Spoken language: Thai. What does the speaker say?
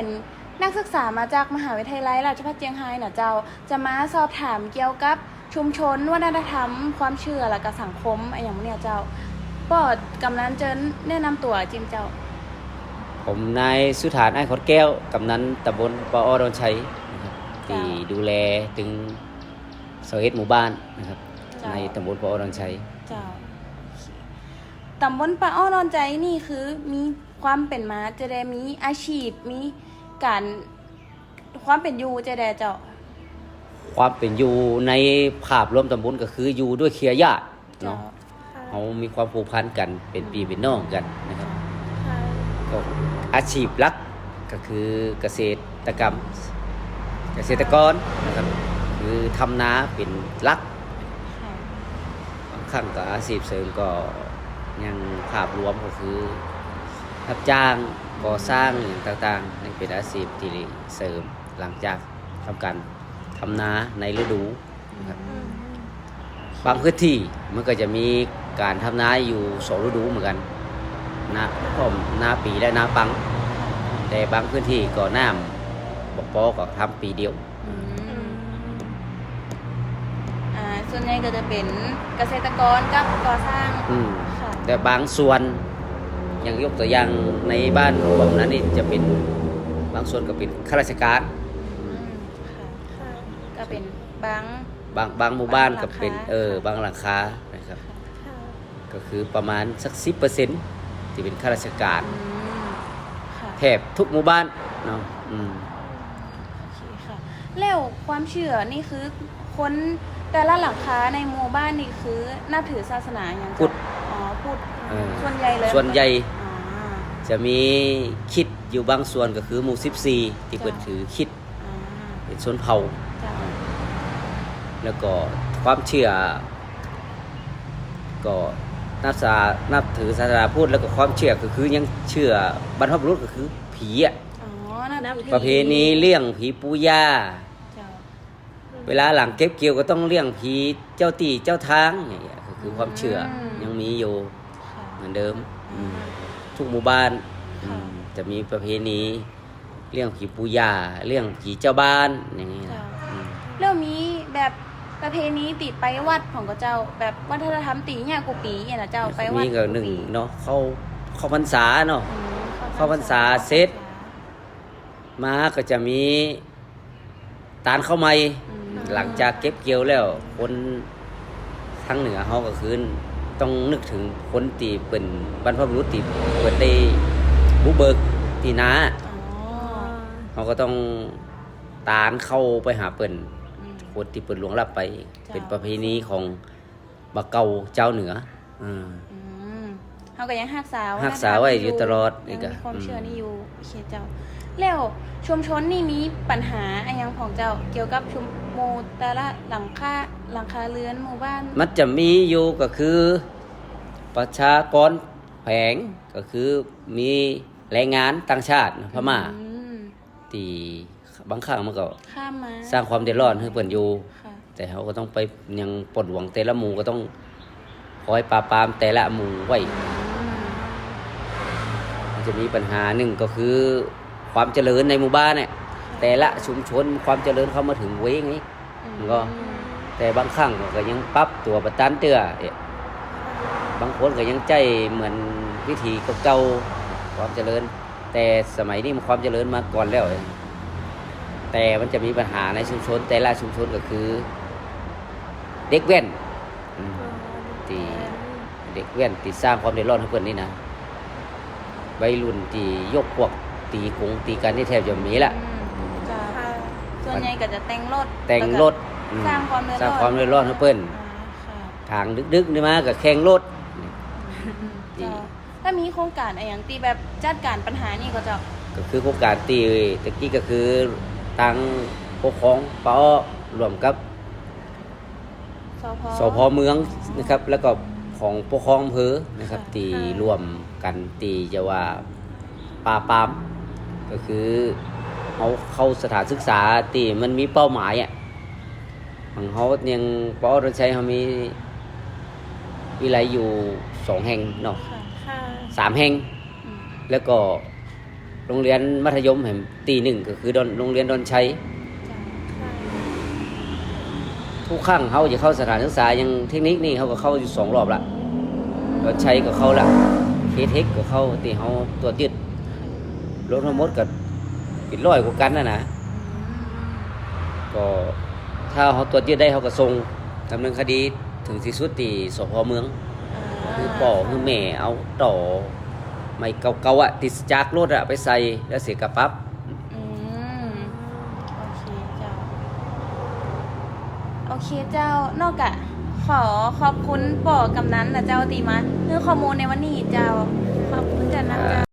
เป็นนักศึกษามาจากมหาวิทยาลัยราชภัฏเจียงไฮ้นะเจ้า จะมาสอบถามเกี่ยวกับชุมชนวัฒนธรรม ความเชื่อและก็สังคมอะไรอย่างเนี้ยเจ้าปอดกำนันเจินแนะนำตัวจิมเจ้า ผมนายสุธานไอ้ขอดแก้วกำนันตำบลปอดอนชัยนะครับที่ดูแลถึงสเอ็ดหมู่บ้านนะครับจ้ะในตำบลปอดอนชัยเจ้าตำบลปะอ้อนอนใจนี่คือมีความเป็นมาจะได้มีอาชีพมี การความเป็นอยู่จะได้เจ้า ความเป็นอยู่ในภาพรวมตำบลก็คืออยู่ด้วยเครือญาติเจ้าเนาะเขามีความผูกพันกันเป็นปีเป็นน้องกันนะครับก็อาชีพหลักก็คือเกษตรกรรม เกษตรกรนะครับคือทำนาเป็นหลักค่ะบางครั้งก็อาชีพเสริมก็ยังภาพรวมก็คือ รับจ้างก่อสร้างอย่างต่างๆนี่เป็นอาชีพที่เสริมหลังจากทำการทำนาในฤดูนะครับบางพื้นที่มันก็จะมีการทำนาอยู่สองฤดูเหมือนกันนาก็นาปีและนาปัง แต่บางพื้นที่ก็น้ำบอกปอก็ทำปีเดียวอืมอ่าส่วนใหญ่ก็จะเป็นเกษตรกรกับก่อสร้างอืมค่ะแต่บางส่วน อย่างยกตัวอย่างในบ้านผมนั้นนี่จะเป็นบางส่วนก็เป็นข้าราชการอืมค่ะก็เป็นบาง บางบางหมู่บ้านก็เป็นบางหลังคา เออบางหลังคานะครับก็คือประมาณสักสิบเปอร์เซ็นที่เป็นข้าราชการอืมค่ะแทบทุกหมู่บ้านเนาะอืม โอเคค่ะ แล้วความเชื่อนี่คือคนแต่ละหลังคาในหมู่บ้านนี่คือนับถือศาสนาอย่างพุทธอ๋อ พุทธเออส่วนใหญ่เลยส่วนใหญ่อ๋อ จะมีคิดอยู่บางส่วนก็คือหมู่สิบสี่ที่เปิดจ้ะ ถือคิดอ่าเป็นชนเผ่า จ้ะแล้วก็ความเชื่อ ก็นับสานับถือศาสนาพุทธแล้วก็ความเชื่อก็คือยังเชื่อบรรพบุรุษก็คือผีอะอ๋อนับถือประเพณีเลี้ยงผีปูย่าเจ้าเวลาหลังเก็บเกี่ยวก็ต้องเลี้ยงผีเจ้าตีเจ้าทางอย่างเงี้ยก็คือความเชื่ออมยังมีอยู่ค่ะ เหมือนเดิมอืมทุกหมู่บ้านค่ะอืมจะมีประเพณีเลี้ยงผีปูย่าเลี้ยงผีเจ้าบ้านอย่างเงี้ยเจ้าอืมแล้วมีแบบประเพณีติดไปวัดของก็เจ้า แบบวัฒนธรรมตีเนี่ยกูปีเนี่ยนะเจ้าไปวัดมีก็หนึ่งปีเนาะเข้าเข้าพรรษาเนาะอืมเข้าพรรษาเสร็จมาก็จะมีตานเข้าไม้อืมหลังจากเก็บเกี่ยวแล้ว คนทางเหนือเขาก็คือ ต้องนึกถึงคนตีเป็นบรรพบุรุษตีเปิดได้บุกเบิกตีนาอ๋อเขาก็ต้องตานเข้าไปหาเปิ่นอืมคนที่เปิ่นหลวงรับไปจ้าเป็นประเพณีของบะเกาเจ้าเหนืออืมอืมเขาก็ยังหักษารักษาไว้อยู่ตลอดยันี่งก็มีความเชื่ออืมนี่อยู่โอเคเจ้า แล้วชุมชนนี่มีปัญหาอะไรยังของเจ้าเกี่ยวกับชุมหมู่แต่ละหลังคาหลังคาเรือนหมู่บ้าน มันจะมีอยู่ก็คือ ประชากรแผงก็คือมีแรงงานต่างชาติพม่าอืมที่บางครั้งมันก็ ข้ามมาสร้างความเดือดร้อนให้เปิ่นอยู่ ค่ะแต่เขาก็ต้องไปยังปลดหวังแต่ละหมู่ก็ต้องคอยปราบปรามแต่ละหมู่ไว้ อืมมันจะมีปัญหาหนึ่งก็คือ ความเจริญในหมู่บ้านเนี่ย แต่ละชุมชนความเจริญเข้ามาถึงเว้งนี้มันก็ แต่บางครั้งก็ยังปรับตัวประตันเตื้อเอ๊ะบางคนก็ยังใจเหมือนวิธีเก่าๆความเจริญ แต่สมัยนี้มันความเจริญมาก่อนแล้ว แต่มันจะมีปัญหาในชุมชน แต่ละชุมชนก็คือ เด็กแว่นอืมที่เด็กแว่นที่สร้างความเดือดร้อนให้เพื่อนนี่นะวัยรุ่นที่ยกพวก ตีกงตีกันนี่แทบจะมีละอืมจ้ะส่วนใหญ่ก็จะแต่งรถแต่งรถอืมสร้างความเดือดสร้างร้อนความเดือดร้อนให้เพื่อนอ่าค่ะทางดึกๆนี่มากับแข่งรถเจ้าถ้ามีโครงการอะไรอย่างตีแบบจัดการปัญหานี่ก็จะก็คือโครงการตีตะกี้ก็คือทางปกครองปอรวมกับสพ สพเมืองนะครับ แล้วก็ของปกครองอำเภอนะครับ ค่ะ ตีรวมกันตีจะว่าปราบปราม ก็คือเขาเข้าสถานศึกษาตีมันมีเป้าหมายอะของเขายังปอรนชัยเขามีวิไลอยู่สองแห่งเนาะค่ะค่ะสามแห่งอืมแล้วก็โรงเรียนมัธยมแห่งตีหนึ่งก็คือดอนโรงเรียนดอนชัยทุกครั้งเขาจะเข้าสถานศึกษายังเทคนิคนี่เขาก็เข้าอยู่สองรอบละดอนชัยก็เข้าละเคเทคก็เข้าตีเขาตัวจยึด รถทั้งหมดก็ปิดร้อยกว่ากันนะนะก็ถ้าเขาตรวจยึดได้เขาก็ส่งดำเนินคดีถึงที่สุดที่สพเมืองคือป่อคือแม่เอาต่อไม่เก่าๆอะติดจากรถอะไปใส่แล้วเสียกระปั๊บอืมโอเคเจ้า โอเคเจ้านอกจากขอขอบคุณป่อกำนันนะเจ้าตีมาเรื่องข้อมูลในวันนี้เจ้า ขอบคุณจ้านะเจ้า